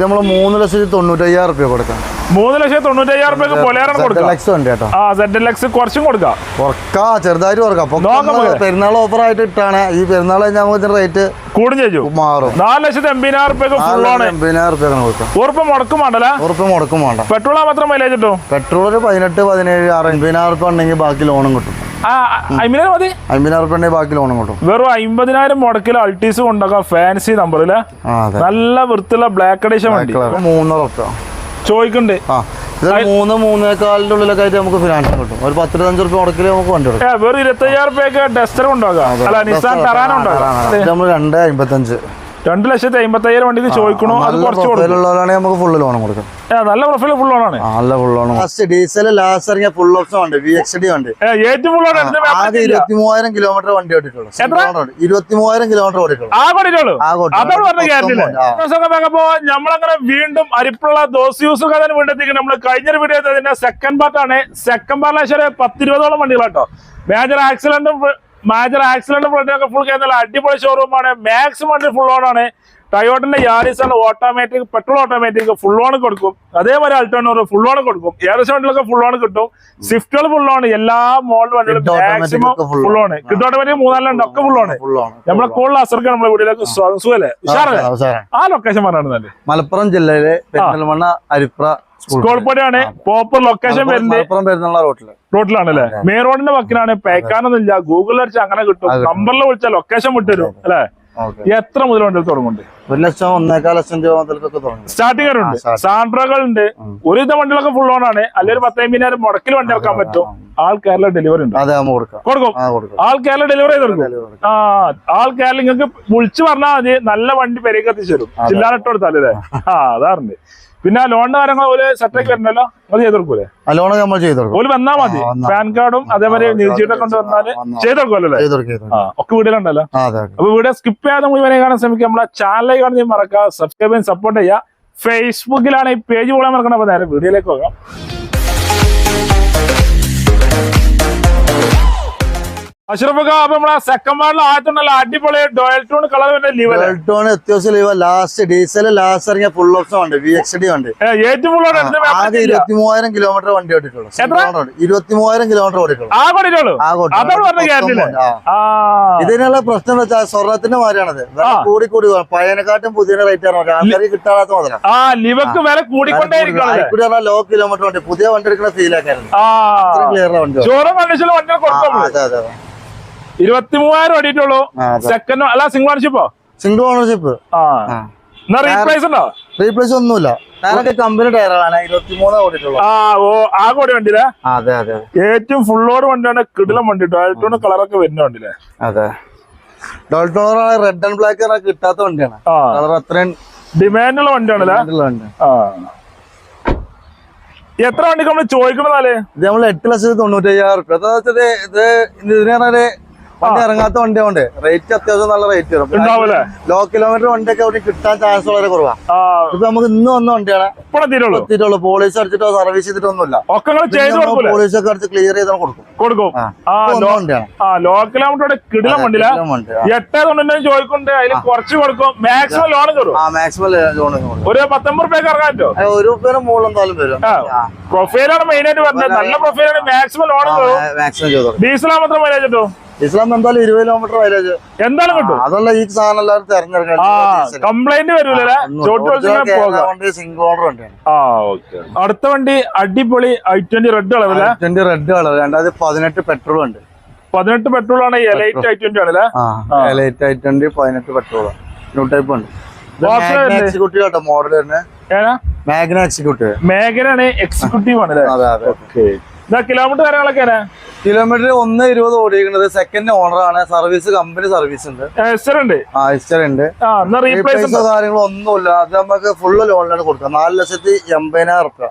ഇത് നമ്മൾ മൂന്ന് ലക്ഷത്തി തൊണ്ണൂറ്റയ്യായിരം റുപ്യ കൊടുക്കാം. മൂന്ന് ലക്ഷത്തി തൊണ്ണൂറ്റയ്യായിരം റുപ്യക്ക് പൊലേറാണ് കൊടുക്കുക? ലക്സ് ആ സെഡ് കുറച്ചും കൊടുക്കാം. കുറക്കാ ചെറുതായിട്ട് കുറക്കാം. പെരുന്നാൾ ഓഫർ ആയിട്ട് ഇട്ടാണ്. ഈ പെരുന്നാൾ കഴിഞ്ഞാൽ റേറ്റ് കൂടും ചെയ്തു മാറും. നാല് ലക്ഷത്തി എൺപതിനായിരം റുപ്യക്ക് ഫുൾ ആണ്. എൺപതിനായിരം റുപ്യ കൊടുക്കാം. ഉറപ്പ് മുടക്കും വേണ്ടല്ലേ? ഉറപ്പ് മുടക്കും വേണ്ട. പെട്രോൾ മാത്രം മൈലേജ് കിട്ടും. പെട്രോൾ ഒരു പതിനെട്ട് പതിനേഴ് ആറ് എൺപതിനായിരം റുപ്യ ഉണ്ടെങ്കിൽ ബാക്കി ലോണും കിട്ടും. അമ്പതിനായിരം മതി. അമ്പതിനായിരം ബാക്കി ലോണും കിട്ടും. വെറും അമ്പതിനായിരം മുടക്കിൽ അൾട്ടീസ് കൊണ്ടാക്കാം ഫാൻസി നമ്പർ അല്ലേ നല്ല വൃത്തിയുള്ള ബ്ലാക്ക് അഡീഷൻ വണ്ടി. മൂന്നര ചോദിക്കണ്ട്. മൂന്ന് മൂന്നേക്കാലിന്റെ ഉള്ളിലൊക്കെ ആയിട്ട് നമുക്ക് ഫിനാൻസ് കിട്ടും ഒരു പത്തിരുപത്തഞ്ച് റുപ്യ മുടക്കിൽ നമുക്ക് വണ്ടി എടുക്കാം. വെറും ഇരുപത്തയ്യായിരം റുപ്യക്ക് ഡസ്റ്റർ കൊണ്ടുപോകാം അല്ല നിസാൻ ടറാൻ ഉണ്ടാകാം നമ്മൾ രണ്ട് അമ്പത്തഞ്ച് രണ്ട് ലക്ഷത്തി അമ്പത്തയ്യായിരം വണ്ടി ചോദിക്കണോ? അത് കുറച്ച് കൊടുക്കും. നമുക്ക് ഫുൾ ലോൺ കൊടുക്കാം. നല്ല പ്രൊഫൈൽ ഫുൾ ഓണാണ് ആ, നല്ല full loan first diesel last ഇറങ്ങിയ ഫുൾ ഓപ്ഷൻ ഉണ്ട് വി എക്സ് ഡി ഉണ്ട് ഏറ്റവും ഫുൾ ഓൺ ആകെ ഇരുപത്തി മൂവായിരം കിലോമീറ്റർ വണ്ടി ഓടിക്കുള്ളൂ ഇരുപത്തി മൂവായിരം കിലോമീറ്റർ ഓടിക്കുള്ളൂ ആ. കൊണ്ടിട്ടുള്ളൂ ആ പറഞ്ഞ. അപ്പോ നമ്മളങ്ങനെ വീണ്ടും അരിപ്പുള്ള ദോസ് യൂസ് കഥ വീണ്ടെത്തിക്കും നമ്മൾ കഴിഞ്ഞൊരു വീഡിയോ സെക്കൻഡ് പാർട്ടാണ് സെക്കൻഡ് പാർട്ടിലെ പത്തിരുപതോളം വണ്ടികളാട്ടോ. മേജർ ആക്സിഡന്റും മേജർ ഫ്രണ്ട് ഒക്കെ ഫുൾ കേന്ദ്ര അടിപൊളി ഷോറൂമാണ് മാക്സിമം ഫുൾ ഓൺ ആണ്. ടയോട്ടിന്റെ യാരിസ് ആണ് automatic petrol automatic full on കൊടുക്കും. അതേപോലെ അൾട്ടോ ഫുൾ ഓൺ കൊടുക്കും. ഏകദേശം വണ്ടികളൊക്കെ ഫുൾ ഓൺ കിട്ടും. സ്വിഫ്റ്റുകൾ ഫുൾ ഓൺ എല്ലാ മോഡൽ വണ്ടികളും മാക്സിമം ഫുൾ ഓൺ കിട്ടോ ഓട്ടോമാറ്റിക് മൂന്നാലുണ്ട് ഒക്കെ ഫുൾ ഓൺ നമ്മളെ കൂടുതൽ അസർക്ക് നമ്മുടെ വീട്ടിലേക്ക് സുഖല്ലേ? ഉഷാറല്ലേ? ആ ലൊക്കേഷൻ പറഞ്ഞാണ് മലപ്പുറം ജില്ലയിലെ പെരിന്തൽമണ്ണ അരിപ്ര സ്കൂൾ സ്കൂൾപ്പടിയാണ് പ്രോപ്പർ ലൊക്കേഷൻ വരുന്നത് മലപ്പുറം അല്ലെ റോട്ടിൽ മെയിൻ റോഡിന്റെ വക്കിലാണ് പേക്കാനൊന്നും ഇല്ല ഗൂഗിളിൽ അടിച്ച് അങ്ങനെ കിട്ടും. നമ്പറിൽ വിളിച്ചാൽ ലൊക്കേഷൻ വിട്ടുതരും. അല്ലെ? എത്ര മുതൽ വണ്ടി തുടങ്ങുന്നുണ്ട്? ഒരു ലക്ഷം ഒന്നേക്കാൽ ലക്ഷം രൂപ മുതൽക്കൊക്കെ തുടങ്ങി. സ്റ്റാർട്ടിംഗ് ഉണ്ട് സാൻഡ്രകൾ ഉണ്ട് ഒരു ഒരുവിധ വണ്ടികളൊക്കെ ഫുൾ ഓൺ ആണ്. അല്ലെങ്കിൽ ഒരു പത്തമ്പതിനായിരം മുടക്കിൽ വണ്ടി ഇറക്കാൻ പറ്റും. ആൾ കേരള ഡെലിവറി ഉണ്ട്. അതെ കൊടുക്കാം. ആൾ കേരള ഡെലിവറി ചെയ്ത് കൊടുക്കും. ആ ആൾ കേരള നിങ്ങൾക്ക് വിളിച്ചു പറഞ്ഞാൽ മതി. നല്ല വണ്ടി പെരേക്ക് എത്തിച്ചു തരും. ചില്ലാറിട്ട് കൊടുത്താലേ ആ. അതാറുണ്ട് പിന്നെ ആ ലോണിന്റെ കാര്യങ്ങൾ പോലെ സെറ്റാക്കി വരണല്ലോ ആ ലോൺ നമ്മൾ ചെയ്ത് കൊടുക്കും. ഓൽ വന്നാ മതി. ആ, പാൻ കാർഡും അതേമാതിരി നികുതിയുടെ കൊണ്ട് വന്നാൽ വന്നാ. ചെയ്ത് കൊടുക്കുമല്ലോ ചെയ്ത് കൊടുക്കും ചെയ്ത് കൊടുക്കും. ആ ഒക്കെ ആ ഓക്കെ അപ്പൊ വീഡിയോ സ്കിപ്പ് ചെയ്യാതെ മുഴുവനെ കാണാൻ ശ്രമിക്കുക നമ്മളെ ചാനലിൽ കാണുന്ന മറക്കുക സബ്സ്ക്രൈബ് ചെയ്യാൻ സപ്പോർട്ട് ചെയ്യുക. ഫേസ്ബുക്കിലാണ് ഈ പേജ് പോകാൻ മറക്കണം അപ്പൊ നേരെ വീഡിയോയിലേക്ക് പോകാം. അപ്പൊ നമ്മളെ സെക്കൻഡ് മാഡിൽ ആയിട്ടുണ്ടല്ലോ അടിപൊളി ഡോയൽ ടൂൺ കളർ ലീവ് ടോൺ അത്യാവശ്യം ലീവ് ലാസ്റ്റ് ഡീസൽ ലാസ്റ്റ് ഇറങ്ങിയ ഫുൾ ഓപ്ഷൻ ഉണ്ട്. വി എക്സ് ഡി ഉണ്ട്. ഏറ്റവും ആകെ ഇരുപത്തി മൂവായിരം കിലോമീറ്റർ വണ്ടി ഓടിക്കുള്ളൂ? ഇരുപത്തി മൂവായിരം കിലോമീറ്റർ ഓടിക്കുള്ളൂ ഇതിനുള്ള പ്രശ്നം എന്ന് വെച്ചാൽ സ്വർണത്തിന്റെ മാറിയാണത് കൂടി കൂടി പയനക്കാട്ടും പഴയനെക്കാട്ടും പുതിയ റേറ്റ് ആണ്. ആൾക്കാർ കിട്ടാത്ത മുതലാണ് ലോ കിലോമീറ്റർ വണ്ടി. പുതിയ വണ്ടി എടുക്കുന്ന ഫീൽ ക്ലിയർ വണ്ടി. അതെ അതെ. ഇരുപത്തി മൂവായിരം അടിയിട്ടുള്ളൂ സെക്കൻഡ് അല്ല സിംഗിൾ ഓണർഷിപ്പോ സിംഗിൾ ഓണർഷിപ്പ് ആ. എന്നാ റീപ്ലേസ് ഉണ്ടോ? റീപ്ലേസ് ഒന്നുമില്ല. ഞാനൊക്കെ കമ്പനി ടയറാണ് ഇരുപത്തി മൂന്ന് ഓടിയിട്ടുള്ളൂ. ആ ഓ ആ കോടി വണ്ടിയിലെ? അതെ അതെ ഏറ്റവും ഫുള്ളോട് വണ്ടിയാണ് കിടിലം വണ്ടി ടോയറ്റോണ് കളറൊക്കെ വരുന്ന വണ്ടിയിലെ? അതെ. ഡോൾട്ടോണറാണ് റെഡ് ആൻഡ് ബ്ലാക്ക് കിട്ടാത്ത വണ്ടിയാണ്. കളർ അത്രയും ഡിമാൻഡുള്ള വണ്ടിയാണല്ലേ? ഉള്ള വണ്ടി ആ. എത്ര വണ്ടിക്ക് നമ്മൾ ചോദിക്കണമെന്നാലേ ഇത് നമ്മൾ എട്ട് ലക്ഷത്തി തൊണ്ണൂറ്റി അയ്യായിരം റുപ്യ ഇത് ഇതിന് വണ്ടി ഇറങ്ങാത്ത വണ്ടി ഉണ്ട്. റേറ്റ് അത്യാവശ്യം നല്ല റേറ്റ് വരും. ലോ കിലോമീറ്റർ വണ്ടിയൊക്കെ അവിടെ കിട്ടാൻ ചാൻസ് വളരെ കുറവാ. ഇപ്പൊ നമുക്ക് ഇന്ന് വന്ന വണ്ടിയാണ്. തീരുള്ളൂ എത്തിയിട്ടുള്ളൂ? പോളീസ് അടിച്ചിട്ടോ സർവീസ് ചെയ്തിട്ടൊന്നുമില്ല പോലീസ് ഒക്കെ അടിച്ച് ക്ലിയർ ചെയ്ത് കൊടുക്കും. ലോ കിലോമീറ്റർ കിടിലം. എട്ടേ തൊണ്ണൂറ്റി അതിൽ കുറച്ച് കൊടുക്കും. മാക്സിമം ലോൺ കയറും മാക്സിമം ലോൺ കൊടുക്കും ഒരു പത്തൊമ്പത് റുപ്യക്ക് ഇറങ്ങാൻ പറ്റുമോ? ആ, ഒരു പേര് മുകളിൽ എന്തായാലും വരും. ആ. പ്രൊഫൈലാണ് മെയിൻ ആയിട്ട് പറഞ്ഞത് നല്ല പ്രൊഫൈലാണ് മാക്സിമം ലോൺ കയറും കൊടുക്കും മാത്രം മൈലേജ് കിട്ടും? ഇസ്ലാം എന്തായാലും ഇരുപത് കിലോമീറ്റർ മൈലേജ് എന്താണ് കിട്ടും? അതല്ല ഈ സാധനം എല്ലാവരും ആ തെരഞ്ഞെടുക്കുന്നത് കംപ്ലൈന്റ് സിംഗിൾ ഓർഡർ വണ്ടിയാണ് അടുത്ത വണ്ടി അടിപൊളി I twenty red colour twenty red colour രണ്ടായിരത്തി പതിനെട്ട് പെട്രോൾ ഉണ്ട് പതിനെട്ട് പെട്രോൾ ആണ് എലൈറ്റ് ഐ ട്വന്റി ആണല്ലേ? എലൈറ്റ് ലൈറ്റ് ഐ ട്വന്റി പതിനെട്ട് പെട്രോൾ ന്യൂ ടൈപ്പ് ഉണ്ട് ഉണ്ട്. എക്സിക്യൂട്ടീവ് ആണ് മോഡൽ തന്നെ മാഗ്ന എക്സിക്യൂട്ടീവ് എക്സിക്യൂട്ടീവ് കിലോമീറ്റർ കാര്യങ്ങളൊക്കെ കിലോമീറ്റർ ഒന്ന് ഇരുപത് ഓടിക്കുന്നത് സെക്കൻഡ് ഓണർ ആണ്. സർവീസ് കമ്പനി സർവീസ് ഉണ്ട്. ഉണ്ട്. ആ ഹിസ്റ്റർ ഉണ്ട്. ആ റീപ്ലേസ് റീപ്ലേസോ കാര്യങ്ങളോ അത് നമുക്ക് ഫുള്ള് ലോണിലാണ് കൊടുക്കുക. നാല് ലക്ഷത്തി എൺപതിനായിരം റുപ്യ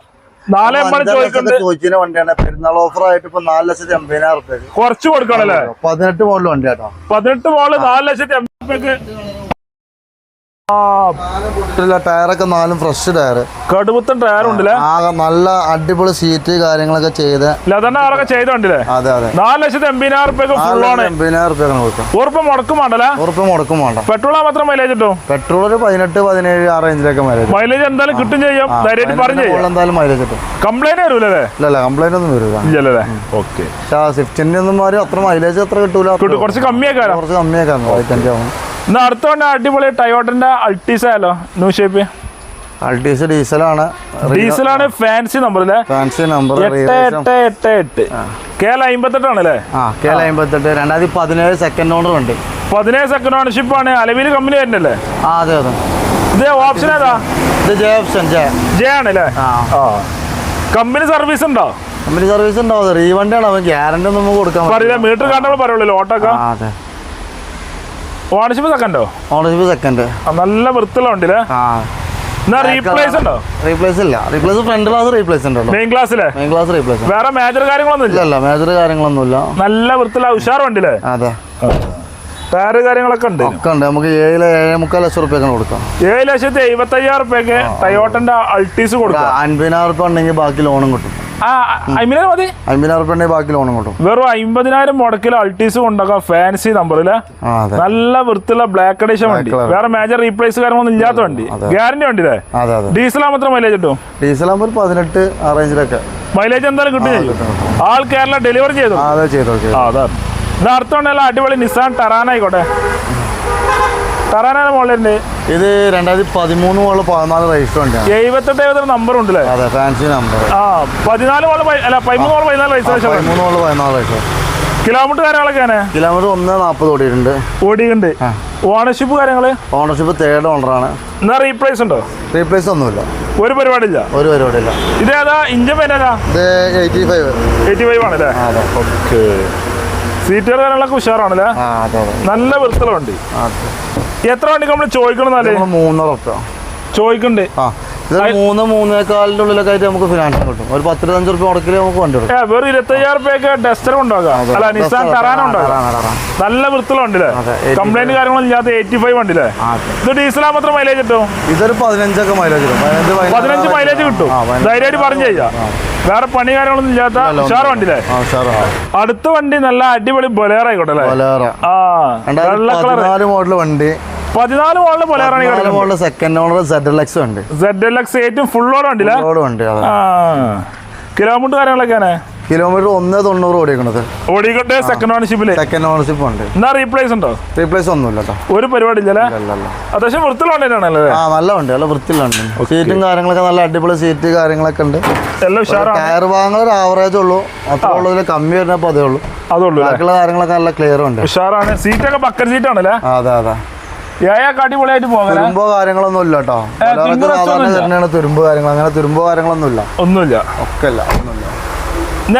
ചോദിച്ചതിന് വണ്ടിയാണ്. പെരുന്നാൾ ഓഫർ ആയിട്ട് ഇപ്പൊ നാല് ലക്ഷത്തി എൺപതിനായിരം റുപ്യ കുറച്ച് കൊടുക്കണല്ലേ പതിനെട്ട് മോഡൽ വണ്ടി കേട്ടോ. പതിനെട്ട് മോഡൽ നാല് ലക്ഷത്തി എൺപത് ടയറൊക്കെ നാലും ഫ്രഷ് ടയർ കടുപുത്തൻ ടയർ ഉണ്ടല്ലേ ആകെ നല്ല അടിപൊളി സീറ്റ് കാര്യങ്ങളൊക്കെ ചെയ്ത്. ലെതറിന്റെ കാറൊക്കെ ചെയ്തോണ്ടില്ലേ? അതെ അതെ. നാല് ലക്ഷത്തി എൺപതിനായിരം റുപ്യക്ക് ഫുൾ ആണ്. എൺപതിനായിരം റുപ്യ കൊടുക്കാം ഉറപ്പ് മുടക്കും വേണ്ടല്ലേ? ഉറപ്പ് മുടക്കും വേണ്ട. പെട്രോൾ മാത്രം മൈലേജ് കിട്ടും? പെട്രോൾ ഒരു പതിനെട്ട് പതിനേഴ് ആ റേഞ്ചിലൊക്കെ മൈലേജ് മൈലേജ് എന്തായാലും കിട്ടും ചെയ്യും. ധൈര്യമായിട്ട് പറഞ്ഞു എന്തായാലും മൈലേജ് കിട്ടും. കംപ്ലൈന്റ് വരൂലേ ഇല്ല കംപ്ലൈന്റ് ഒന്നും വരില്ല ഓക്കെ സ്വിഫ്റ്റിന്റെ ഒന്നും അത്ര മൈലേജ് അത്ര കിട്ടൂല. കുറച്ച് കമ്മിയാക്കാലോ? കുറച്ച് കമ്മിയാക്കാം ആവും എന്നാ അടുത്തോണ്ട് അടിപൊളി ടയോട്ടന്റെ അൾട്ടീസ് ആയാലോ? ന്യൂ ഷേപ്പ് അൾട്ടീസ് ഡീസലാണ്. ഡീസലാണ് ഫാൻസി നമ്പർ അല്ലേ? ഫാൻസി നമ്പർ എട്ട് എട്ട് എട്ട് എട്ട്. കേരള അമ്പത്തെട്ടാണ് അല്ലേ? ആ കെ എൽ അമ്പത്തെട്ട്. രണ്ടായിരത്തി പതിനേഴ് സെക്കൻഡ് ഓണർ ഉണ്ട് പതിനേഴ് സെക്കൻഡ് ഓണർഷിപ്പ് ആണ്. അലവിൽ കമ്പനി വരുന്നല്ലേ ആ അതെ അതെ. ഇത് ഓപ്ഷൻ ഏതാ? ഇത് ജെ ഓപ്ഷൻ ജെ. ജെ ആണ് അല്ലേ? ആ. കമ്പനി സർവീസ് ഉണ്ടോ? കമ്പനി സർവീസ് ഉണ്ടാവും റീവണ്ടിയാണ്. അവൻ ഗ്യാരണ്ടി ഒന്നും കൊടുക്കാൻ. പറയില്ല. മീറ്റർ കാണുമ്പോൾ പറയുള്ളൂ. ഓട്ടോ ആ അതെ. ഓണർഷിപ്പ് സെക്കൻഡോ ഓണർഷിപ്പ് സെക്കൻഡ് നല്ല വൃത്തിയുള്ള ഉണ്ടല്ലേ ആ. റീപ്ലേസ് ഉണ്ടോ? റീപ്ലേസ് ഇല്ല. റീപ്ലേസ് ഫ്രണ്ട് ക്ലാസ് റീപ്ലേസ് ഉണ്ടല്ലോ മെയിൻ ക്ലാസ്സിലെ മെയിൻ ക്ലാസ് റീപ്ലേസ് വേറെ മേജർ കാര്യങ്ങളൊന്നും ഇല്ല. നല്ല ഉഷാർ അതെ. ടയറ് കാര്യങ്ങളൊക്കെ ഉണ്ട്. ഒക്കെ ഉണ്ട്. നമുക്ക് ഏഴിലെ ഏഴേ മുക്കാൽ ലക്ഷം റുപ്യൊക്കെ കൊടുക്കാം. ഏഴ് ലക്ഷത്തി എഴുപത്തി അയ്യായിരം റുപ്യക്ക് ടയോട്ടന്റെ അൾട്ടീസ് കൊടുക്കാം. അൻപതിനായിരം റുപ്യ ഉണ്ടെങ്കിൽ ബാക്കി ലോണും കിട്ടും. അമിനെ മതി. അൻപതിനായിരം റുപ്യ ബാക്കി ലോണും കിട്ടും. വെറും അമ്പതിനായിരം മുടക്കിൽ അൾട്ടീസ് കൊണ്ടാക്കാം ഫാൻസി നമ്പർ നല്ല വൃത്തിയുള്ള ബ്ലാക്ക് എഡിഷൻ വണ്ടി. വേറെ മേജർ റീപ്ലേസ് കാര്യമൊന്നും ഇല്ലാത്ത വണ്ടി. ഗ്യാരണ്ടി വണ്ടിയില്ലേ അതെ അതെ. ഡീസൽ മാത്രം മൈലേജ് കിട്ടും? ഡീസൽ ആകുമ്പോൾ പതിനെട്ട് ആ റേഞ്ചിലൊക്കെ മൈലേജ് എന്തായാലും കിട്ടും ആൾ കേരള ഡെലിവറി ചെയ്തു. അതെ ചെയ്തു ചെയ്തോ. ആ അതാ ഇത് അടുത്തോണ്ടല്ല അടിപൊളി നിസാൻ ടറാന ആയിക്കോട്ടെ. ടറാനയുടെ മുകളിലുണ്ട് ഇത് രണ്ടായിരത്തി പതിമൂന്ന് മുതൽ പതിനാല് റേസ് വണ്ടിയാണ് എഴുപത്തെട്ട് എഴുപത്തി നമ്പർ ഉണ്ടല്ലേ? അതെ ഫാൻസി നമ്പർ ആ പതിനാല് മോൾ അല്ല പതിമൂന്ന് മോൾ പതിനാല് റേസ് പതിമൂന്ന് മുതൽ പതിനാല് റേസ് കിലോമീറ്റർ കാര്യങ്ങളൊക്കെയാണ് കിലോമീറ്റർ ഒന്ന് നാൽപ്പത് ഓടിയിട്ടുണ്ട്. ഓടിയിട്ടുണ്ട്. ഓണർഷിപ്പ് കാര്യങ്ങൾ? ഓണർഷിപ്പ് തേർഡ് ഓണറാണ് എന്നാ റീപ്ലേസ് ഉണ്ടോ? റീപ്ലേസ് ഒന്നുമില്ല. ഒരു പരിപാടിയില്ല? ഒരു പരിപാടിയില്ല. ഇതേതാ ഇഞ്ചൻ പേരേതാ ഇത് എയ്റ്റി ഫൈവ് എയ്റ്റി ഫൈവ് ആണല്ലേ ഓക്കെ സീറ്റുകൾ കാര്യങ്ങളൊക്കെ ഉഷാറാണല്ലേ? നല്ല വൃത്തിയുള്ള വണ്ടി. എത്ര വണ്ടി നമ്മൾ ചോദിക്കണമെന്നാലേ നമ്മൾ മൂന്നര ചോദിക്കണ്ട്. ആ. ഇത് മൂന്ന് മൂന്നേക്കാലിന്റെ ഉള്ളിലൊക്കെ ആയിട്ട് നമുക്ക് ഫിനാൻസ് കിട്ടും. ഒരു പത്തിരുപത്തഞ്ച് റുപ്യ മുടക്കിൽ നമുക്ക് വണ്ടി വെറും ഇരുപത്തയ്യായിരം റുപ്യൊക്കെ ഡസ്റ്റർ കൊണ്ടുപോകാം അല്ല നിസാൻ ടറാന. നല്ല 85. കംപ്ലൈന്റ് കാര്യങ്ങളൊന്നും ഇല്ലാത്ത എയ്റ്റി ഫൈവ് അതെ. ഇത് ഡീസലാ മാത്രം മൈലേജ് കിട്ടും? ഇതൊരു പതിനഞ്ചൊക്കെ മൈലേജ് കിട്ടും. പതിനഞ്ച് മൈലേജ് കിട്ടും. ധൈര്യമായിട്ട് പറഞ്ഞു ചെയ്യാം. വേറെ പണി കാര്യങ്ങളൊന്നും ഇല്ലാത്ത ഉഷാർ വണ്ടിയില്ലേ? അടുത്ത വണ്ടി നല്ല അടിപൊളി ബൊലേറ ആയിക്കോട്ടെ വെള്ള കളർ മോഡൽ വണ്ടി. പതിനാല് പതിനാല് കിടക്കുന്നത് model second owner Z X ഉണ്ട് സെഡ് എൽ എക്സ് ഏറ്റവും ഫുൾ വണ്ടിയില്ല റോഡ് ഉണ്ട് കിലോമീറ്റർ കാര്യങ്ങളൊക്കെയാണ് കിലോമീറ്റർ ഒന്ന് തൊണ്ണൂറ് ഓടിക്കണത് ഓടിക്കട്ടെ സെക്കൻഡ് ഓണർഷിപ്പിൽ സെക്കൻഡ് ഓണർഷിപ്പ് ഉണ്ട്. എന്നാ റീപ്ലേസ് ഉണ്ടോ? റീപ്ലേസ് ഒന്നുമില്ല കേട്ടോ ഒരു പരിപാടി ഇല്ലല്ലേ അത്യാവശ്യം വൃത്തിയുള്ള വണ്ടിയാണല്ലേ ആ നല്ല ഉണ്ട് നല്ല വൃത്തിയുള്ള വണ്ടി. സീറ്റും കാര്യങ്ങളൊക്കെ നല്ല അടിപൊളി സീറ്റ് കാര്യങ്ങളൊക്കെ ഉണ്ട്. എല്ലാം ഉഷാറാണ്. ടയർ ഭാഗങ്ങൾ ഒരു ആവറേജ് ഉള്ളൂ. അത്ര ഉള്ളതിൽ കമ്മി വരുന്നപ്പോൾ അതേ ഉള്ളൂ. അതുള്ളൂ ബാക്കിയുള്ള കാര്യങ്ങളൊക്കെ നല്ല ക്ലിയർ ഉണ്ട്. ഉഷാറാണ്. സീറ്റൊക്കെ ബക്കറ്റ് സീറ്റ് ആണല്ലേ? അതെ അതെ. അടിപൊളിയായിട്ട് തുരുമ്പോ കാര്യങ്ങളൊന്നും ഇല്ല കേട്ടോ സാധാരണ. തന്നെയാണ് തുരുമ്പ് കാര്യങ്ങൾ. അങ്ങനെ തുരുമ്പോ കാര്യങ്ങളൊന്നും ഇല്ല. ഒന്നുമില്ല. ഒക്കെ ഇല്ല ഒന്നുമില്ല.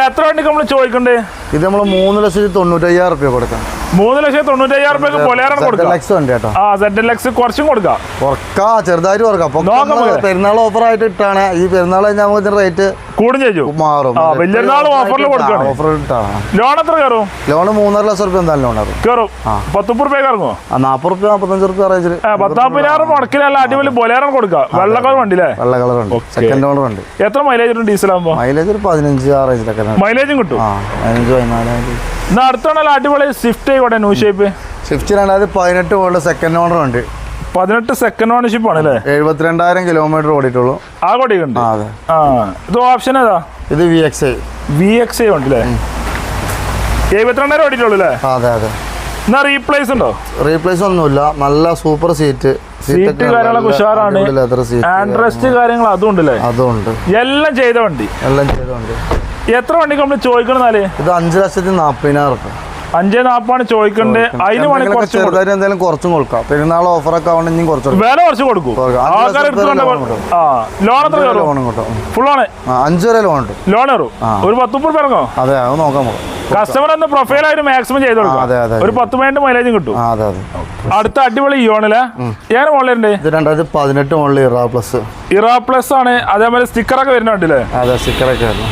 എത്ര വണ്ടിക്ക് നമ്മൾ ചോദിക്കണ്ടേ? ഇത് നമ്മൾ മൂന്ന് ലക്ഷത്തി തൊണ്ണൂറ്റയ്യായിരം റുപ്യ കൊടുക്കാം മൂന്ന് ലക്ഷത്തി തൊണ്ണൂറ്റയ്യായിരം ബൊലേറാണ് കൊടുക്കാം. ആ സെഡ് കുറച്ചും കൊടുക്കാം. ചെറുതായിട്ട് പെരുന്നാൾ ഓഫർ ആയിട്ട് ഇട്ടാണ്. ഈ പെരുന്നാൾ കഴിഞ്ഞാൽ റേറ്റ് കൂടും മാറും. വലിയൊരുനാൾ ൽ കൊടുക്കാണ്. ഓഫർ ഇട്ടാണ്. ലോൺ എത്ര കയറും? ലോൺ മൂന്നര ലക്ഷം റുപ്യ എന്തായാലും ലോൺ അത് കയറും. പത്തുപ്പൂർ റുപ്യ കറങ്ങോ ആ നാൽപ്പത് റുപ്യ നാപ്പത്തഞ്ച് റുപ്യ റേഞ്ചിൽ പത്താപ്പതിനായിരം മുടക്കിലല്ല അടിപൊളി വെള്ള കൊടുക്കാം വണ്ടി അല്ലേ വെള്ള കളർ ഉണ്ട് സെക്കൻഡ് ഓണർ ഉണ്ട് എത്ര മൈലേജ് ഉണ്ട് ഡീസൽ ആകുമ്പോൾ മൈലേജ് ഒരു പതിനഞ്ച് ആ റേഞ്ചിലൊക്കെ. മൈലേജും കിട്ടും. പതിനഞ്ച് പതിനാല് അടുത്താണല്ലോ അടിപൊളി സ്വിഫ്റ്റ് ആയിക്കോട്ടെ ന്യൂ ഷേപ്പ് സ്വിഫ്റ്റ് രണ്ടായിരത്തി പതിനെട്ട് മോഡൽ സെക്കൻഡ് ഓണർ ഉണ്ട്. പതിനെട്ട് സെക്കൻഡ് ഓണർഷിപ്പ് ആണ് അല്ലേ? എഴുപത്തിരണ്ടായിരം കിലോമീറ്റർ ഓടിയിട്ടുള്ളൂ. ആ കൊടിയുണ്ട് ഉണ്ട് അതെ. ആ ഇത് ഓപ്ഷൻ ഏതാ? ഇത് V X I V X I ഉണ്ട് അല്ലേ? എഴുപത്തിരണ്ടായിരം ഓടിയിട്ടുള്ളൂ അല്ലേ? അതെ അതെ. എന്നാ റീപ്ലേസ് ഉണ്ടോ? റീപ്ലേസ് ഒന്നുമില്ല. നല്ല സൂപ്പർ സീറ്റ് സീറ്റ് കാര്യങ്ങളൊക്കെ ഉഷാറാണ്. ആൻഡ്രസ്റ്റ് കാര്യങ്ങൾ അതും ഉണ്ടല്ലേ അതുണ്ട്. എല്ലാം ചെയ്ത വണ്ടി. എല്ലാം ചെയ്തുണ്ട് എത്ര വണ്ടിക്ക് നമ്മൾ ചോദിക്കണമെന്നാൽ ഇത് അഞ്ച് ലക്ഷത്തി നാപ്പതിനായിരം റുപ്യ അഞ്ചേ നാപ്പാണ് ചോദിക്കണ്ടേ. അതിന് വേണമെങ്കിൽ കുറച്ച് കൊടുക്കും. ചെറുതായിട്ട് എന്തെങ്കിലും കുറച്ചും കൊടുക്കാം. പെരുന്നാൾ ഓഫർ ആവണം ഇനി കുറച്ച്. വില കുറച്ച് കൊടുക്കും. ആൾക്കാർ ലോൺ എത്ര ലോണും കിട്ടും ഫുൾ ആണ്. അഞ്ച് വരെ ലോൺ ഉണ്ട്. ലോൺ കയറും. ഒരു പത്ത് മുപ്പത് ഇറങ്ങോ? അതെ അത് നോക്കാം കസ്റ്റമർ കസ്റ്റമർ പ്രൊഫൈൽ ആയിട്ട് മാക്സിമം ചെയ്ത് കൊടുക്കാം. ഒരു പത്ത് പതിനെട്ട് മൈലേജും കിട്ടും. അടുത്ത അടിപൊളി ഇയോണിൽ ഏറെ മോളിലുണ്ട് ഇത് രണ്ടായിരത്തി പതിനെട്ട് മുകളിൽ ഇറാ പ്ലസ് ഇറാ പ്ലസ് ആണ്. അതേപോലെ സ്റ്റിക്കറൊക്കെ വരുന്നുണ്ടല്ലേ? അതെ സ്റ്റിക്കറൊക്കെ ആയിരുന്നു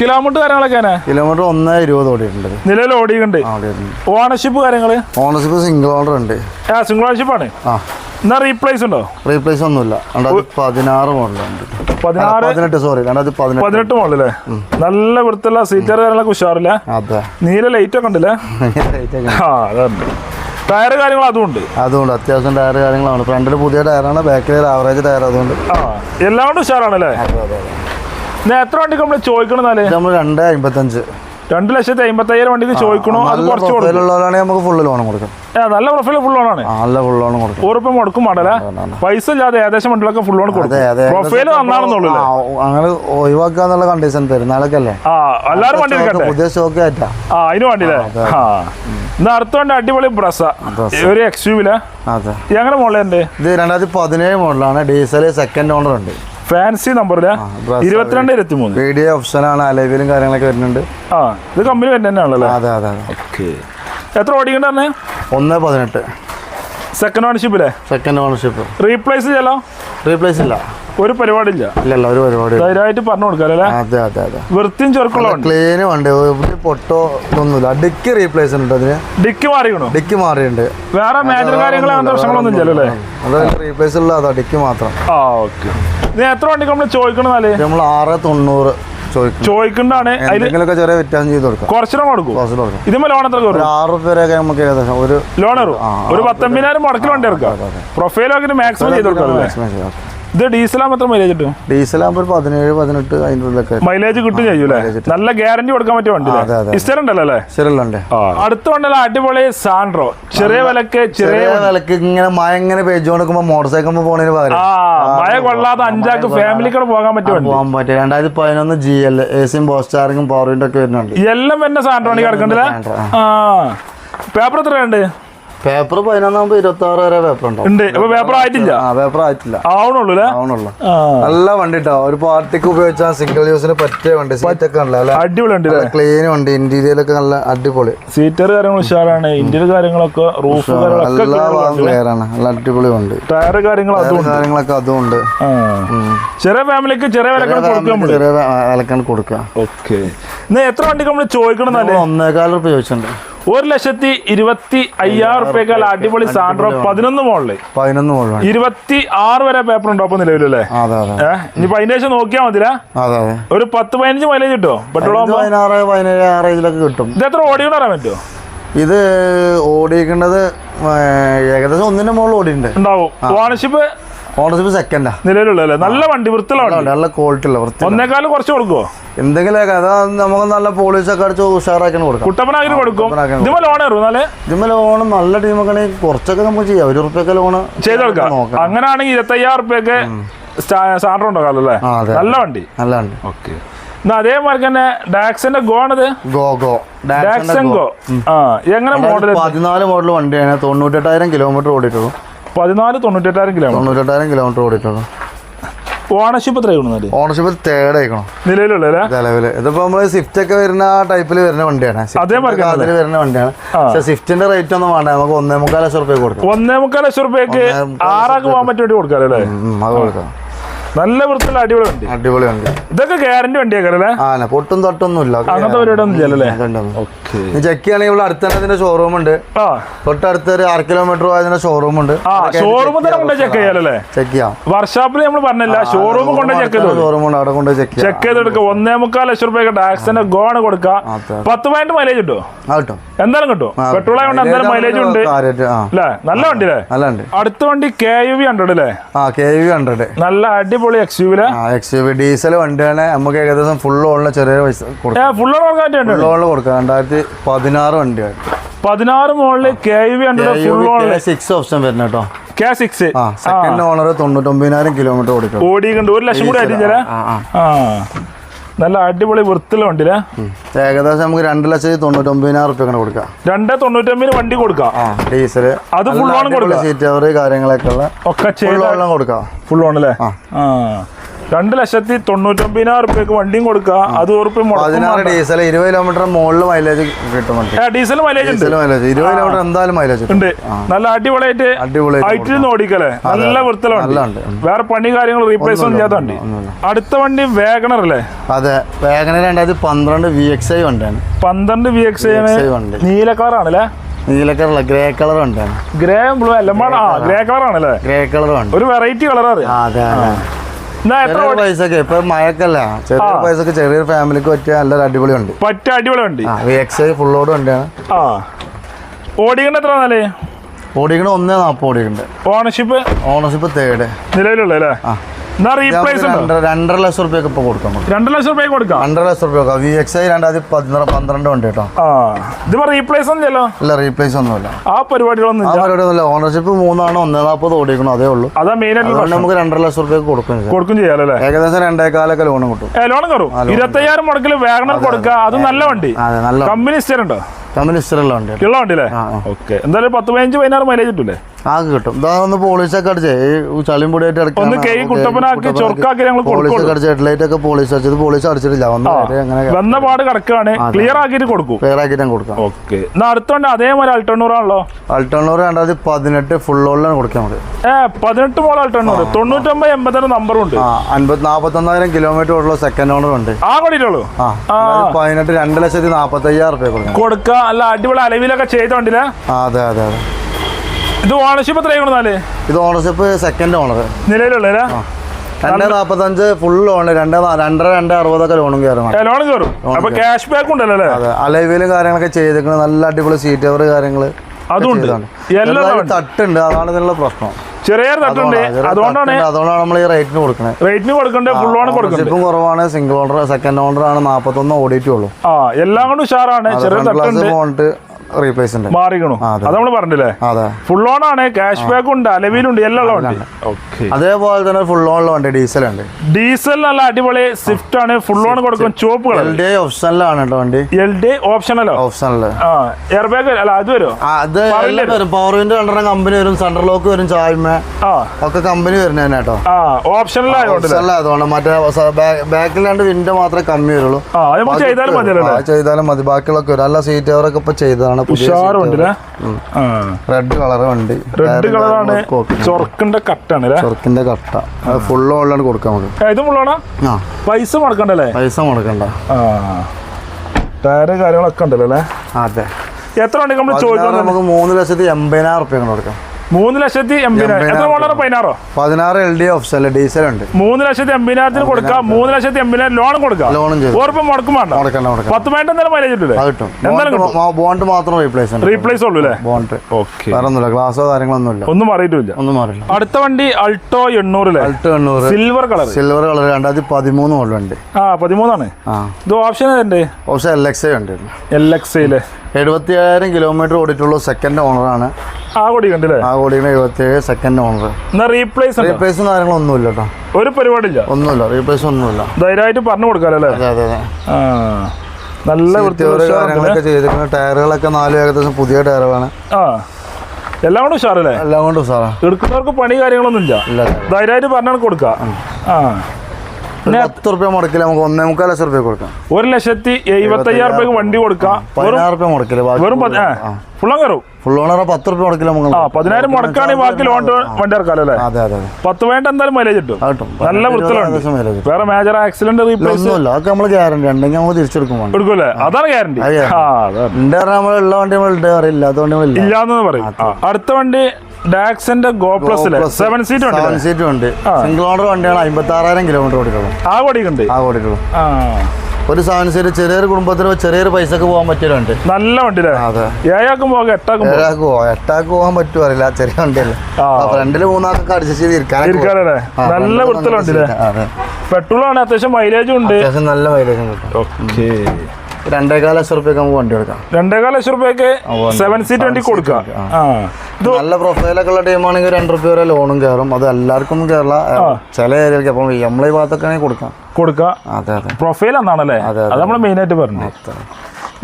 കിലോമീറ്റർ കാര്യങ്ങളൊക്കെ കിലോമീറ്റർ ഒന്ന് ഇരുപത് ഓടിയിട്ടുണ്ട്. നിലവിൽ ഓടിയിട്ടുണ്ട്. ഓണർഷിപ്പ് കാര്യങ്ങൾ? ഓണർഷിപ്പ് സിംഗിൾ ഓണർ ഉണ്ട്. ആ സിംഗിൾ ഓണർഷിപ്പ് ആണ്. എന്നാ റീപ്ലേസ് ഉണ്ടോ? റീപ്ലേസ് ഒന്നുമില്ല. പതിനാറ് മോഡലുണ്ട്. പതിനെട്ട് സോറി പതിനെട്ട്. മോഡൽ നല്ല വൃത്തിയുള്ള സീറ്റർ കാര്യങ്ങളൊക്കെ ഉഷാറില്ല? അതെ. നീല ലൈറ്റ് ഒക്കെ ഉണ്ടല്ലേ? ആ അതുണ്ട്. ടയർ കാര്യങ്ങൾ അതുകൊണ്ട് അതുകൊണ്ട് അത്യാവശ്യം ടയർ കാര്യങ്ങളാണ്. ഫ്രണ്ടിൽ പുതിയ ടയറാണ് ബാക്കിൽ ആവറേജ് ടയർ അതുകൊണ്ട് ആ എല്ലാം കൊണ്ടും ഉഷാറാണല്ലേ? അതെ അതെ. എത്ര വണ്ടിക്ക് നമ്മൾ ചോദിക്കണമെന്നാൽ നമ്മൾ രണ്ട് അമ്പത്തഞ്ച്. രണ്ട് ലക്ഷത്തി അമ്പത്തി അയ്യായിരം വണ്ടിക്ക് ചോദിക്കണോ? അത് കുറച്ച് കൊടുക്കും. നമുക്ക് ഫുൾ ലോൺ കൊടുക്കാം. നല്ല പ്രൊഫൈൽ ഫുൾ ലോൺ ആണ്. നല്ല ഫുൾ ലോൺ കൊടുക്കാം. ഉറപ്പ് മുടക്കും മാടല പൈസ ഇല്ലാതെ ഏകദേശം വണ്ടികളൊക്കെ ഫുൾ ലോൺ കൊടുക്കും. പ്രൊഫൈൽ നന്നാണെന്നുള്ളൂ അങ്ങനെ ഒഴിവാക്കാന്നുള്ള കണ്ടീഷൻ പെരുന്നാളൊക്കെ അല്ലേ? ആ എല്ലാവരും വണ്ടി പുതിയ സ്റ്റോക്ക് ആയിട്ടാ. ആ അതിന് വണ്ടിയില്ലേ? ആ ഇന്ന് അടുത്ത വണ്ടി അടിപൊളി ബ്രസ ഒരു എക്സ് യുവിൽ അതെ. എങ്ങനെ മോളുണ്ട് ഇത് രണ്ടായിരത്തി പതിനേഴ് മോഡലാണ് ഡീസൽ സെക്കൻഡ് ഓണർ ഉണ്ട്. ഫാൻസി നമ്പറിൽ. ഇരുപത്തിരണ്ട് ഇരുപത്തി മൂന്ന് വീഡിയോ ഓപ്ഷൻ ഓപ്ഷനാണ് അലവിലും കാര്യങ്ങളൊക്കെ വരുന്നുണ്ട്. ആ ഇത് കമ്പനി വരുന്ന തന്നെയാണല്ലോ അതെ അതെ അതെ. ഓക്കെ എത്ര ഓടിക്കണ്ടേ ഒന്ന് പതിനെട്ട്. സെക്കൻഡ് ഓണർഷിപ്പിലെ സെക്കൻഡ് ഓണർഷിപ്പ് റീപ്ലേസ് ചെയ്യാലോ? റീപ്ലേസ് ഇല്ല. ഒരു പരിപാടിയില്ല. ഇല്ലല്ല ഒരു പരിപാടി ഇല്ല. ധൈര്യമായിട്ട് പറഞ്ഞു കൊടുക്കാല്ലേ അതെ അതെ അതെ. വൃത്തിയും ചെറുക്കുള്ള ക്ലീൻ ക്ലീന് വണ്ടി. പൊട്ടോ ഇതൊന്നുമില്ല. ഡിക്ക് റീപ്ലേസ് ഉണ്ട് അതിന്. ഡിക്ക് മാറിയണോ ഡിക്ക് മാറിയിട്ടുണ്ട്. വേറെ മേജർ കാര്യങ്ങളൊന്നും പ്രശ്നങ്ങളൊന്നും ഇല്ലല്ലോ അല്ലേ? റീപ്ലേസ് ഉള്ള അതാ ഡിക്ക് മാത്രം. ആ ഓക്കെ ഇത് എത്ര വണ്ടിക്ക് നമ്മൾ ചോദിക്കണമെന്നാൽ നമ്മൾ ആറ് തൊണ്ണൂറ് ചോദിക്കും. ചോദിക്കണ്ടാണ്. എന്തെങ്കിലുമൊക്കെ ചെറിയ വ്യത്യാസം ചെയ്ത് കൊടുക്കും. കുറച്ചിനും കൊടുക്കും. ലോൺ എത്ര ആറ് നമുക്ക് ഏകദേശം ഒരു ലോൺ ഒരു പത്തൊമ്പതിനായിരം വണ്ടി എടുക്കാം. പ്രൊഫൈലൊക്കെ മാക്സിമം ചെയ്ത് കൊടുക്കാം. ഇത് ഡീസലാകുമ്പോൾ മാത്രം മൈലേജ് കിട്ടും? ഡീസലാകുമ്പോൾ പതിനേഴ് പതിനെട്ട് അതിന്റെ ഉള്ളിലൊക്കെ മൈലേജ് കിട്ടും ചെയ്യൂലേ നല്ല ഗ്യാരണ്ടി കൊടുക്കാൻ പറ്റിയ വണ്ടി ഇസ്റ്ററുണ്ടല്ലോ അല്ലേ? അടുത്ത വണ്ടല്ല അടിപൊളി സാൻഡ്രോ ചെറിയ വിലക്ക് ചെറിയ വിലക്ക് ഇങ്ങനെ മഴ ഇങ്ങനെ പേജ് കൊടുക്കുമ്പോൾ മോട്ടോർ സൈക്കിൾ പോണതിന് പകരം. ആ മഴ കൊള്ളാതെ അഞ്ചാക്ക് ഫാമിലിക്കൂടെ പോകാൻ പറ്റും പോകാൻ പറ്റും രണ്ടായിരത്തി പതിനൊന്ന് ജി എൽ എ സിയും ചാർജും പവർ വിൻഡോ ഒക്കെ വരുന്നുണ്ട്. എല്ലാം പിന്നെ സാൻഡ്രോണി കിടക്കണ്ടല്ലേ ആ. പേപ്പർ എത്ര ഉണ്ട് പേപ്പർ പതിനൊന്നാകുമ്പോ ഇരുപത്തി ആറ് വരെ പേപ്പർ ഉണ്ടാവും. ഉണ്ട്. അപ്പൊ പേപ്പർ ആയിട്ടില്ല? ആ പേപ്പർ ആയിട്ടില്ല. ആവണുള്ളൂ ആവണുള്ളൂ. നല്ല വണ്ടി കേട്ടോ ഒരു പാർട്ടിക്ക് ഉപയോഗിച്ചാൽ സിംഗിൾ യൂസിന് പറ്റിയ വണ്ടി. സീറ്റൊക്കെ ഉണ്ടല്ലോ അടിപൊളി ഉണ്ട് ക്ലീൻ വണ്ടി. ഇന്റീരിയലൊക്കെ നല്ല അടിപൊളി. സീറ്റർ കാര്യങ്ങൾ ഉഷാറാണ്. ഇന്റീരിയർ കാര്യങ്ങളൊക്കെ റൂഫ് ആണ് നല്ല അടിപൊളി ഉണ്ട് ടയർ കാര്യങ്ങൾ അതും ഉണ്ട്. കാര്യങ്ങളൊക്കെ അതും ഉണ്ട്. ചെറിയ ഫാമിലിക്ക് ചെറിയ വിലക്കാണ് കൊടുക്കുക ഓക്കെ എത്ര വണ്ടിക്ക് നമ്മൾ ചോദിക്കണം ഒന്നേകാൽ റുപ്യ ചോദിച്ചിട്ടുണ്ട്. ഒരു ലക്ഷത്തി ഇരുപത്തി അയ്യായിരം റുപ്യക്കാൾ അടിപൊളി സാൻഡ്രോ പതിനൊന്ന് മോളിൽ പതിനൊന്ന് മോളിൽ ഇരുപത്തി ആറ് വരെ പേപ്പർ ഉണ്ടോ അപ്പൊ നിലവിലല്ലേ ഇനിയിപ്പോ അതിന്റെ ശേഷം നോക്കിയാൽ മതില? ഒരു പത്ത് പതിനഞ്ച് മൈലേജ് കിട്ടോ? പെട്രോൾ പതിനാറ് പതിനേഴ് ആ റേഞ്ചിലൊക്കെ കിട്ടും. ഇത് എത്ര ഓടിയോണ്ട് അറിയാൻ പറ്റുമോ ഇത് ഓടിക്കേണ്ടത് ഏകദേശം ഒന്നിന്റെ മുകളിൽ ഓടിയിട്ടുണ്ട്. ഉണ്ടാവും. ഓണർഷിപ്പ് ഓണർഷിപ്പ് സെക്കൻഡാ നിലവിലുള്ള നല്ല വണ്ടി വൃത്തിയുള്ള നല്ല ക്വാളിറ്റി ഉള്ള വൃത്തി ഒന്നേക്കാളും കുറച്ച് കൊടുക്കുവോ? എന്തെങ്കിലുമൊക്കെ അതാ നമുക്ക് നല്ല പോളിഷ് ഒക്കെ അടിച്ച് ഉഷാറാക്കി കൊടുക്കാം. കുട്ടപ്പനാക്കി കൊടുക്കും. ലോൺ നല്ല ടീമൊക്കെ കുറച്ചൊക്കെ നമുക്ക് ചെയ്യാം. ഒരു റുപ്യൊക്കെ ലോണ് ചെയ്ത് കൊടുക്കാം. അങ്ങനെയാണെങ്കിൽ ഇരുപത്തയ്യായിരം റുപ്യൊക്കെ അല്ലേ നല്ല വണ്ടി. നല്ല വണ്ടി. ഓക്കെ. അതേമാതിരി തന്നെ ഡാക്സിന്റെ ഗോ ആണത്? ഗോ ഗോ ഡാക്സൺ ഗോ ആ എങ്ങനെ മോഡൽ പതിനാല് മോഡൽ വണ്ടിയാണ്. തൊണ്ണൂറ്റെട്ടായിരം കിലോമീറ്റർ ഓടിയിട്ടുള്ളൂ. പതിനാല് തൊണ്ണൂറ്റെട്ടായിരം കിലോമീറ്റർ തൊണ്ണൂറ്റെട്ടായിരം കിലോമീറ്റർ ഓടിയിട്ടുള്ളൂ. ഓണർഷിപ്പ് എത്ര ഓണർഷിപ്പ് തേർഡ് ആയിക്കണം. നിലവിലുള്ള നിലവിൽ. ഇതിപ്പോ നമ്മൾ സ്വിഫ്റ്റ് ഒക്കെ വരുന്ന ആ ടൈപ്പിൽ വരുന്ന വണ്ടിയാണ്. ഒക്കെ വരുന്ന വണ്ടിയാണ്. പക്ഷെ സ്വിഫ്റ്റിന്റെ റേറ്റ് ഒന്നും വേണ്ട. നമുക്ക് ഒന്നേ മുക്കാൽ ലക്ഷം റുപ്യ കൊടുക്കാം. ഒന്നേ മുക്കാൽ ലക്ഷം റുപ്യക്ക് ആറാക്ക് പോകാൻ പറ്റിയ കൊടുക്കാം അല്ലേ? അത് കൊടുക്കാം നല്ല വൃത്തിയുള്ള അടിപൊളി വണ്ടി അടിപൊളി വണ്ടി ഇതൊക്കെ ഗ്യാരണ്ടി വണ്ടിയാക്കാം അല്ലേ? ആ ന, പൊട്ടും തൊട്ടൊന്നും ഇല്ല. അങ്ങനത്തെ പരിപാടി ഇല്ലല്ലേ ചെക്ക് ചെയ്യണമെങ്കിൽ ഇവിടെ അടുത്ത് തന്നെ ഷോറൂം ഉണ്ട്. തൊട്ടടുത്ത് ഒരു അര കിലോമീറ്റർ പോയതിന്റെ ഷോറൂം ഉണ്ട്. ഷോറൂം തന്നെ ചെക്ക് ചെയ്യാലല്ലേ ചെക്ക് ചെയ്യാം. വർഷാപ്പിൽ നമ്മൾ പറഞ്ഞില്ല ഷോറൂം കൊണ്ട് ചെക്ക് ചെയ്തു ഷോറൂം ഉണ്ട്. അവിടെ കൊണ്ട് ചെക്ക് ചെക്ക് ചെയ്തെടുക്കുക ഒന്നേ മുക്കാൽ ലക്ഷം റുപ്യക്ക് ടാക്സിന്റെ ഗോൺ കൊടുക്കുക. പത്ത് പോയിന്റ് മൈലേജ് കിട്ടുമോ കിട്ടും. എന്തായാലും കിട്ടും. പെട്രോൾ ആയതുകൊണ്ട് എന്തായാലും മൈലേജ് ഉണ്ട്. അല്ലേ? നല്ല വണ്ടി അല്ലേ? അടുത്ത വണ്ടി കെ യു വി ഹൺഡ്രഡ് അല്ലേ? ആ കെ വി ഹൺഡ്രഡ് നല്ല അടിപൊളി എക്സ് യുവിലെ എക്സ് യു വി ഡീസൽ വണ്ടിയാണ്. നമുക്ക് ഏകദേശം ഫുൾ ഓണിൽ ചെറിയ പൈസ കൊടുക്കാം. ഫുൾ ഓൺ ഫുൾ ഓണിൽ കൊടുക്കാം. രണ്ടായിരത്തി പതിനാറ് വണ്ടിയാണ് പതിനാറ് മോളിൽ K U V hundred six option വരുന്ന കേട്ടോ കെ സിക്സ് സെക്കൻഡ് ഓണർ തൊണ്ണൂറ്റൊമ്പതിനായിരം കിലോമീറ്റർ ഓടിക്കും ഓടിയിട്ടുണ്ട് ഒരു ലക്ഷം കൂടി ആ. ആ. നല്ല അടിപൊളി ഉം. ഏകദേശം നമുക്ക് രണ്ട് ലക്ഷത്തി തൊണ്ണൂറ്റൊമ്പതിനായിരം റുപ്യ അങ്ങനെ കൊടുക്കാം. രണ്ടേ തൊണ്ണൂറ്റൊമ്പതിന് വണ്ടി കൊടുക്കാം? ഡീസൽ അത് ഫുൾ ഓൺ കൊടുക്കാം. സീറ്റ് കവർ കാര്യങ്ങളൊക്കെ ഉള്ള. ഒക്കെ ഫുൾ ഓൺ കൊടുക്കാം. ഫുൾ ഓൺ അല്ലേ? ആ. രണ്ട് ലക്ഷത്തി തൊണ്ണൂറ്റൊമ്പതിനായിരം റുപ്യക്ക് വണ്ടിയും കൊടുക്കുക. അത് ഉറപ്പ് ഡീസൽ ഇരുപത് കിലോമീറ്റർ മുകളിൽ മൈലേജ് കിട്ടും ഡീസൽ മൈലേജ് ഉണ്ട്. ഇരുപത് കിലോമീറ്റർ എന്തായാലും മൈലേജ് ഉണ്ട്. നല്ല അടിപൊളിയായിട്ട് അടിപൊളിയായിട്ട് ഓടിക്കല്ലേ നല്ല ഉണ്ട്. വേറെ പണി കാര്യങ്ങൾ റീപ്ലേസ് ഒന്നും ചെയ്യാത്ത വണ്ടി. അടുത്ത വണ്ടി വേഗണർ അല്ലേ? അതെ വേഗണർ രണ്ടായിരത്തി പന്ത്രണ്ട് വി എക്സ് ഐ വണ്ടിയാണ് പന്ത്രണ്ട് വി എക്സ് ഐ നീല കളറാണ് അല്ലേ? നീല കളർ ഗ്രേ കളർ ഉണ്ട് ഗ്രേ ബ്ലൂ എല്ലാം ഗ്രേ കളർ ആണല്ലേ? ഗ്രേ കളർ ഒരു വെറൈറ്റി കളർ അറിയാം അതെ. പൈസക്ക് ഇപ്പൊ മഴക്കല്ല ചെറിയ പൈസക്ക് ചെറിയൊരു ഫാമിലിക്ക് പറ്റിയ നല്ലൊരു അടിപൊളിയുണ്ട് പറ്റ അടിപൊളി ഉണ്ട് ആ വി എക്സ് ഐ ഫുള്ളോട് വണ്ടിയാണ്. ആ. ഓടിക്കണ്ട എത്ര നാലേ ഓടിക്കണ ഒന്നേ നാൽപ്പത് ഓടിക്കണ്ട്. ഓണർഷിപ്പ് ഓണർഷിപ്പ് തേർഡ് നിലവിലുള്ള അല്ലേ ആ. ഉണ്ടോ രണ്ടര ലക്ഷം റുപ്യ ഇപ്പൊ കൊടുക്കാം രണ്ടര രണ്ട് ലക്ഷം റുപ്യ കൊടുക്കാം? രണ്ടര ലക്ഷം റുപ്യ വി എക്സ് ഐ രണ്ടായിരത്തി പതിനാറ് പന്ത്രണ്ട് വണ്ടി കേട്ടോ. ആ ഇതിപ്പോ റീപ്ലേസ് ഒന്നുമില്ലല്ലോ ഇല്ല റീപ്ലേസ് ഒന്നുമില്ല. ആ പരിപാടികളൊന്നും ആ ഓണർഷിപ്പ് മൂന്നാണ് ഒന്നേ നാൽപ്പത് ഓടിക്കണം അതേ ഉള്ളൂ. അതാ മെയിൻ ആയിട്ട് നമുക്ക് രണ്ടര ലക്ഷം റുപ്യ കൊടുക്കും. കൊടുക്കും ചെയ്യാലോ അല്ലേ? ഏകദേശം രണ്ടേക്കാലൊക്കെ ലോൺ കിട്ടും. ലോൺ കയറും. ഇരുപത്തയ്യായിരം മുടക്കിൽ വാഗണർ കൊടുക്കുക അത്. നല്ല വണ്ടി. കമ്പനി സ്റ്റേർ ഉണ്ടോ. ഓക്കെ. എന്തായാലും പത്ത് പതിനഞ്ച് പതിനാറ് മൈലേജ് കിട്ടൂലേ? ആ കിട്ടും. ഇതാ ഒന്ന് പോളിഷ് ഒക്കെ അടിച്ചേ. ഈ ചളിയും പൊടിയായിട്ട് അടയ്ക്കാൻ ഒന്ന് കൈ കുട്ടപ്പനാക്കി ചൊറുക്കാക്കി ഞങ്ങൾ പോളിഷ് ഒക്കെ അടിച്ച് ഹെഡ്ലൈറ്റ് ഒക്കെ പോളിഷ് അടിച്ചത് പോളിഷ് അടിച്ചിട്ടില്ല. വന്ന പാട് ക്ലിയർ ആക്കിയിട്ട് കൊടുക്കും. പേരാക്കിട്ട് ഞാൻ കൊടുക്കാം. ഓക്കെ. എന്നാ അടുത്തോണ്ട് അതേമാതിരി അൾട്ടണ്ണൂറാണല്ലോ അൾട്ടോണൂർ രണ്ടായിരത്തി പതിനെട്ട് ഫുൾ ഓളിലാണ് കൊടുക്കാൻ മതി. ഏ പതിനെട്ട് മോൾ അൾട്ടണ്ണൂറ് തൊണ്ണൂറ്റൊമ്പത് എൺപത്തെട്ട് നമ്പറും ഉണ്ട്. ആ അൻപത് നാൽപ്പത്തൊന്നായിരം കിലോമീറ്റർ ഉള്ള സെക്കൻഡ് ഓണർ ഉണ്ട്. ആ പതിനെട്ട് രണ്ട് ലക്ഷത്തി നാപ്പത്തി അയ്യായിരം റുപ്യ അല്ല അടിപൊളി അലവിലൊക്കെ ചെയ്തോണ്ടില്ല അതെ അതെ അതെ. ഇത് ഓണർഷിപ്പ് എത്രയാണ് കൊടുത്താൽ ഇത് ഓണർഷിപ്പ് സെക്കൻഡ് ഓണർ നിലവിലുള്ള രണ്ടേ നാപ്പത്തഞ്ച് ഫുൾ ഓൺ രണ്ട് രണ്ടര രണ്ട് അറുപതൊക്കെ ലോണും കയറും ലോണും കയറും അപ്പൊ ക്യാഷ് ബാക്ക് ഉണ്ടല്ലോ അതെ അലൈവിലും കാര്യങ്ങളൊക്കെ ചെയ്തേക്കുന്നത് നല്ല അടിപൊളി സീറ്റ് കവർ കാര്യങ്ങൾ അതുണ്ട്. തട്ടുണ്ട്. അതാണ് ഇതിനുള്ള പ്രശ്നം. ചെറിയ തട്ടുണ്ട്. അതുകൊണ്ടാണ് അതുകൊണ്ടാണ് നമ്മൾ ഈ റേറ്റിന് കൊടുക്കണത് റേറ്റിന് കൊടുക്കണ്ടേ? ഫുൾ ഓൺ കൊടുക്കുന്നത് കുറവാണ് സിംഗിൾ ഓണർ സെക്കൻഡ് ഓണർ ആണ് നാൽപ്പത്തൊന്ന് ഓടിയിട്ടുള്ളൂ. ആ എല്ലാം കൊണ്ടും ഉഷാറാണ്. ചെറിയ തട്ടുണ്ട്. ഗ്ലാസ് പോയിട്ട് റീപ്ലേസ് ഉണ്ട്. മാറിക്കണു. അതെ. നമ്മൾ പറഞ്ഞില്ലേ ഫുൾ ഓൺ ആണ് ക്യാഷ് ബാക്ക് ഉണ്ട് അലവിലുണ്ട് എല്ലാം ഉണ്ട് അതേപോലെ തന്നെ ഫുൾ ഓണിലുള്ള വണ്ടി ഡീസൽ ഉണ്ട്. ഡീസൽ നല്ല അടിപൊളി സ്വിഫ്റ്റ് ആണ് ഫുൾ ഓൺ കൊടുക്കും കളർ എൽ ഡി ഓപ്ഷനിലാണ് കേട്ടോ വണ്ടി. എൽ ഡി ഓപ്ഷനല്ലോ ഓപ്ഷനിൽ ആ എയർ ബാഗ് അല്ല അത് വരും അത് വരും. പവർ വിൻഡ് രണ്ടെണ്ണം കമ്പനി വരും സെൻട്രൽ ലോക്ക് വരും ചായ്മ ഒക്കെ കമ്പനി വരുന്ന തന്നെ കേട്ടോ ഓപ്ഷനിൽ അതുകൊണ്ട് മറ്റേ ബാക്കിൽ രണ്ട് വിൻഡോ മാത്രമേ കമ്മി വരുള്ളൂ. ചെയ്താലും മതി. ബാക്കിയുള്ളൊക്കെ വരും. അല്ല സീറ്റ് കവറൊക്കെ ഇപ്പൊ ചെയ്തതാണ്. ഉഷാറ് ഉഷാറുണ്ട് റെഡ് കളർ വണ്ടി റെഡ് കളറാണ് ചൊറക്കിന്റെ കട്ടാണ് ചൊറക്കിന്റെ കട്ട. ഫുൾ ഓണിലാണ് കൊടുക്കാൻ നമുക്ക്. ഇത് ഫുള്ളാണോ പൈസ മുടക്കണ്ടല്ലേ? പൈസ മുടക്കണ്ട. ടയറ് കാര്യങ്ങളൊക്കെ ഉണ്ടല്ലോ അല്ലേ? അതെ. എത്ര വണ്ടി നമ്മൾ ചോദിക്കുന്നത് നമുക്ക് മൂന്ന് ലക്ഷത്തി എൺപതിനായിരം റുപ്യ കൊടുക്കാം. മൂന്ന് ലക്ഷത്തി എൺപതിനായിരം. എത്ര പതിനാറോ? പതിനാറ് എൽ ഡി ഓപ്ഷൻ ഡീസൽ ഉണ്ട്. മൂന്ന് ലക്ഷത്തി എൺപതിനായിരത്തിന് കൊടുക്കാം. മൂന്ന് ലക്ഷത്തി എൺപതിനായിരം ലോണും കൊടുക്കാം. ലോണും ഉറപ്പ് ഓർപ്പം മുടക്കും വേണ്ട. പത്ത് പതിനെട്ട് എന്തായാലും മൈലേജ് കിട്ടും. ബോണ്ട് മാത്രം റീപ്ലേസ് റീപ്ലേസ് ഉള്ളൂ അല്ലേ? ബോണ്ട് ഓക്കെ വേറെ ഒന്നുമില്ല. ഗ്ലാസോ കാര്യങ്ങളൊന്നുമില്ല ഒന്നും അറിയിട്ടില്ല ഒന്നും മാറില്ല അടുത്ത വണ്ടി അൾട്ടോ എണ്ണൂറിലെ അൾട്ടോ എണ്ണൂറ്. സിൽവർ കളർ സിൽവർ കളർ രണ്ടായിരത്തി പതിമൂന്ന് മോഡൽ ഉണ്ട് ആ പതിമൂന്നാണ്. ഇത് ഓപ്ഷൻ ഓപ്ഷൻ എൽ എക്സ് ഉണ്ട്. എൽ എക്സ് എഴുപത്തി ഏഴായിരം കിലോമീറ്റർ ഓടിയിട്ടുള്ള സെക്കൻഡ് ഓണറാണ് ആ കൊടി കണ്ടില്ലേ? ആ കോടിയാണ് എഴുപത്തിയേഴ് സെക്കൻഡ് ഓണർ എന്നാ റീപ്ലേസ് റീപ്ലേസും കാര്യങ്ങളൊന്നുമില്ല കേട്ടോ ഒരു പരിപാടിയില്ല? ഒന്നുമില്ല റീപ്ലേസ് ഒന്നുമില്ല ധൈര്യമായിട്ട് പറഞ്ഞു കൊടുക്കാമല്ലേ അതെ അതെ അതെ. നല്ല വൃത്തിയോട് വൃത്തി കാര്യങ്ങളൊക്കെ ചെയ്തിരിക്കുന്ന ടയറുകളൊക്കെ നാല് ഏകദേശം പുതിയ ടയറുകളാണ്. ആ എല്ലാം കൊണ്ടും ഉഷാറല്ലേ? എല്ലാം കൊണ്ടും ഉഷാറാണ് എടുക്കുന്നവർക്ക് പണി കാര്യങ്ങളൊന്നും ഇല്ല. ധൈര്യമായിട്ട് പറഞ്ഞാണ് കൊടുക്കാം ആ. പത്ത് റുപ്യ മുടക്കില്ല നമുക്ക് ഒന്നേ മുക്കാൽ ലക്ഷം റുപ്യ കൊടുക്കാം. ഒരു ലക്ഷത്തി എഴുപത്തി അയ്യായിരം രൂപയ്ക്ക് വണ്ടി കൊടുക്കാം. റുപ്യ മുടക്കില്ല? വെറും ഫുള്ളം കയറും ഫുൾ ഓണർ പത്ത് റുപ്യ മുടക്കില്ല ആ പതിനായിരം മുടക്കാണ് ബാക്കി ലോൺ വണ്ടി ഇറക്കാലോ അല്ലേ അതെ അതെ. പത്ത് വേണ്ട എന്തായാലും മൈലേജ് കിട്ടും. നല്ല കിട്ടും. വേറെ മേജർ ആക്സിഡന്റ് റീപ്ലേസ് ഒന്നുമില്ല അതൊക്കെ നമ്മൾ ഗ്യാരണ്ടി ഉണ്ടെങ്കിൽ നമ്മൾ തിരിച്ചെടുക്കും എടുക്കൂലേ അതാണ് ഗ്യാരണ്ടി ഉണ്ട് നമ്മൾ ഉള്ള വണ്ടി നമ്മൾ ഉണ്ട് അറിയില്ല അതുകൊണ്ട് ഇല്ലാന്ന് പറയും. അടുത്ത വണ്ടി ഡാക്സിന്റെ ഗോ പ്ലസ് സെവൻ സീറ്റ് ഉണ്ട് സെവൻ സീറ്റ് ഉണ്ട് സിംഗിൾ ഓണർ വണ്ടിയാണ്. അമ്പത്തി ആറായിരം കിലോമീറ്റർ ഓടിക്കുള്ളൂ ആ ഓടിക്കുണ്ട്. ആ ഓടിക്കുള്ളൂ ആ. ഒരു സാധനം ചെറിയൊരു കുടുംബത്തിന് ചെറിയൊരു പൈസക്ക് പോകാൻ പറ്റിയുണ്ട് നല്ല വണ്ടി അതെ. ഏഴാക്കും പോകാം എട്ടാക്കും പോകാം ഏഴാക്ക് പോവാം. എട്ടാക്ക് പോകാൻ പറ്റുമോ അറിയില്ല ചെറിയ വണ്ടിയല്ലേ. ആ. ഫ്രണ്ടിൽ മൂന്നാക്കൊക്കെ അഡ്ജസ്റ്റ് ചെയ്ത് ഇരിക്കാനല്ലേ? നല്ല അതെ. പെട്രോൾ ആണ് അത്യാവശ്യം മൈലേജും ഉണ്ട്. അത്യാവശ്യം നല്ല മൈലേജും കിട്ടും ഓക്കെ. രണ്ടേകാൽ ലക്ഷം റുപ്യക്ക് നമുക്ക് വണ്ടി എടുക്കാം. രണ്ടേകാല ലക്ഷം റുപ്യക്ക് സെവൻ സീറ്റ് വണ്ടി കൊടുക്കാം നല്ല പ്രൊഫൈലൊക്കെ ഉള്ള ടീമാണെങ്കിൽ രണ്ട് റുപ്യ വരെ ലോണും കയറും. അത് എല്ലാവർക്കും കേരള ചില ഏരിയയിലേക്ക് അപ്പം നമ്മളെ ഈ ഭാഗത്തൊക്കെ ആണെങ്കിൽ കൊടുക്കാം. കൊടുക്കാം അതെ അതെ. പ്രൊഫൈൽ എന്നാണല്ലേ അതെ, നമ്മൾ മെയിൻ ആയിട്ട് പറഞ്ഞു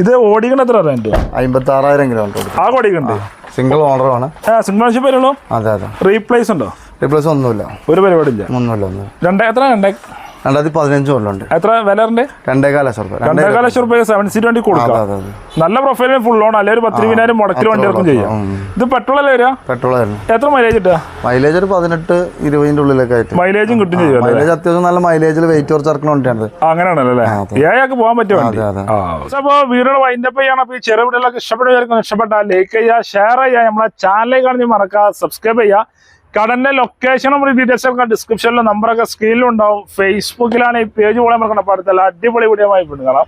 ഇത് ഓടിക്കണ എത്ര റെന്റ് അമ്പത്തി ആറായിരം കിലോമീറ്റർ ആ ഓടിക്കണ്ട്. സിംഗിൾ ഓണറാണ് സിംഗിൾ ഓണർഷിപ്പ് വരുള്ളൂ അതെ അതെ. റീപ്ലേസ് ഉണ്ടോ? റീപ്ലേസ് ഒന്നുമില്ല. ഒരു പരിപാടി ഇല്ല ഒന്നുമില്ല. ഒന്നും രണ്ടേ എത്ര രണ്ടേ രണ്ടായിരത്തി പതിനഞ്ച് കൊല്ലുണ്ട് എത്ര വിലറിന്റെ? രണ്ടേകാല ലക്ഷം റുപ്യ രണ്ടേകാല ലക്ഷം റുപ്യ സെവൻ സീറ്റ് വണ്ടി കൊടുക്കാം. അതെ അതെ നല്ല പ്രൊഫൈലിന് ഫുൾ ഓൺ അല്ലെങ്കിൽ ഒരു പത്തിരുപതിനായിരം മുടക്കി വണ്ടി ഇറക്കും ചെയ്യാം. ഇത് പെട്രോൾ അല്ലേ വരിക? പെട്രോൾ എത്ര മൈലേജ് കിട്ടുക? മൈലേജ് ഒരു പതിനെട്ട് ഇരുപതിന്റെ ഉള്ളിലൊക്കെ ആയിട്ട്. മൈലേജും കിട്ടും ചെയ്യും മൈലേജ് അത്യാവശ്യം നല്ല മൈലേജിൽ വെയിറ്റ് കുറച്ച് ഇറക്കുന്ന വണ്ടിയാണ് അങ്ങനെയാണല്ലേ അങ്ങനെയാണല്ലോ പോകാൻ പറ്റും വണ്ടി. അതെ, അതെ. അപ്പൊ വീടുകൾ വൈൻഡപ്പ് ചെയ്യണം. അപ്പൊ ഈ ചെറിയ വീടുകളൊക്കെ ഇഷ്ടപ്പെട്ട ഇഷ്ടപ്പെട്ടാൽ ലൈക്ക് ചെയ്യുക ഷെയർ ചെയ്യുക. നമ്മളെ ചാനലിൽ കാണുന്ന മറക്കുക സബ്സ്ക്രൈബ് ചെയ്യുക. കടന്റെ ലൊക്കേഷനും ഡീറ്റെയിൽസ് ഒക്കെ ഡിസ്ക്രിപ്ഷനിലും നമ്പറൊക്കെ സ്ക്രീനിലും ഉണ്ടാവും. ഫേസ്ബുക്കിലാണ് ഈ പേജ് പോലെ നമ്മൾ കണ്ടപ്പോൾ അടുത്തല്ല അടിപൊളി വീഡിയോ ആയി കാണാം